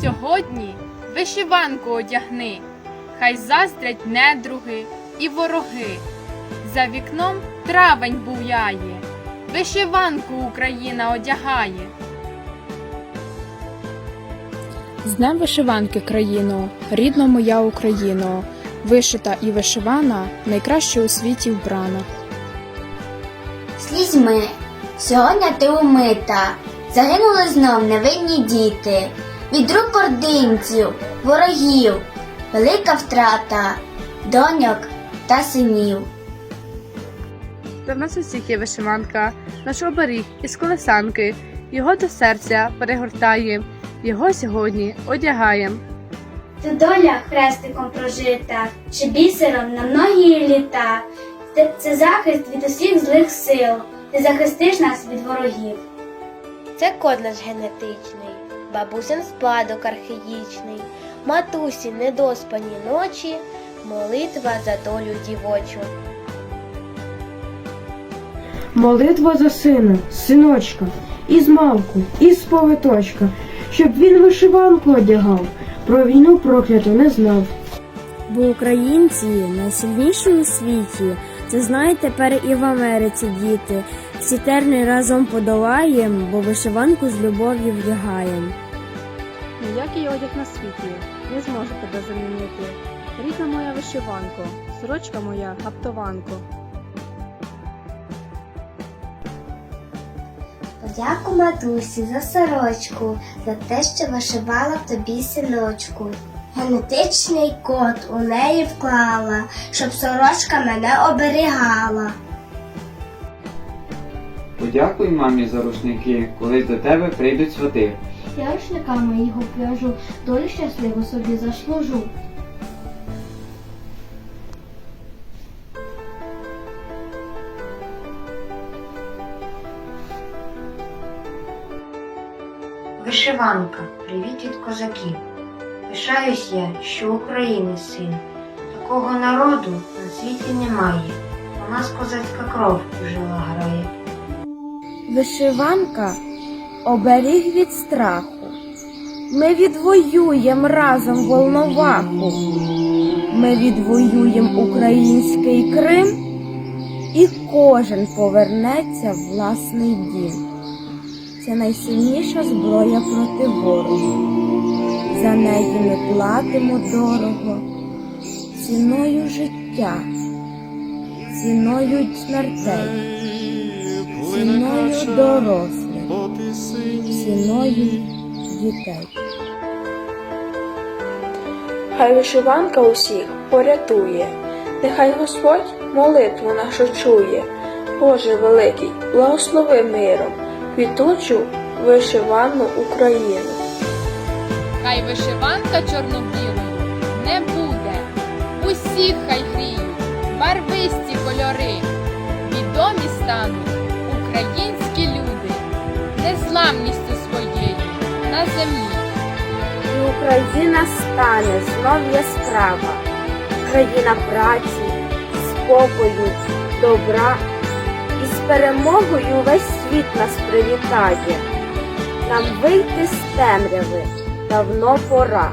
Сьогодні вишиванку одягни, хай заздрять недруги і вороги. За вікном травень буяє, вишиванку Україна одягає. З Днем вишиванки, країно, рідна моя Україно, вишита і вишивана, найкраще у світі вбрана. Слізьми, сьогодні ти умита, загинули знов невинні діти, від рук ординців, ворогів, велика втрата, доньок та синів. Та в нас усіх є вишиванка, наш оберіг із колесанки, його до серця перегортаєм, його сьогодні одягаєм. Це доля хрестиком прожита, чи бісером на многії літа. Це, це захист від усіх злих сил. Ти захистиш нас від ворогів. Це код наш генетичний, бабусин спадок архаїчний, матусі недоспані ночі, молитва за долю дівочу. Молитва за сина, синочка, із мавку, із повиточка, щоб він вишиванку одягав, про війну прокляту не знав. Бо українці найсильніші у світі. Це знають тепер і в Америці діти. Всі терни разом подолаєм, бо вишиванку з любов'ю вдягаєм. Ніякий одяг на світі не зможе тебе замінити. Рідна моя вишиванко, сорочка моя гаптованко. Подяку матусі за сорочку, за те, що вишивала тобі синочку. Генетичний код у неї вклала, щоб сорочка мене оберігала. Подякуй мамі за рушники, коли до тебе прийдуть свати. Я рушниками його в'яжу, долю щасливу собі заслужу. Вишиванка, привіт від козаків. Пишаюсь я, що України син. Такого народу на світі немає. У нас козацька кров у жилах грає. Вишиванка оберіг від страху. Ми відвоюєм разом волноваху. Ми відвоюєм український Крим, і кожен повернеться в власний дім. Це найсильніша зброя проти ворога. За неї ми платимо дорого, ціною життя, ціною смертей, ціною дорослих, ціною дітей. Хай вишиванка усіх порятує, нехай Господь молитву нашу чує. Боже великий, благослови миром, квітучу вишивану Україну. Хай вишиванка чорно-білою не буде. Усіх хай гріють барвисті кольори. Відомі стануть українські люди, незламністю своєю на землі. І Україна стане знов яскрава, країна праці, спокою, добра, і з перемогою весь світ нас привітає. Нам вийти з темряви давно пора.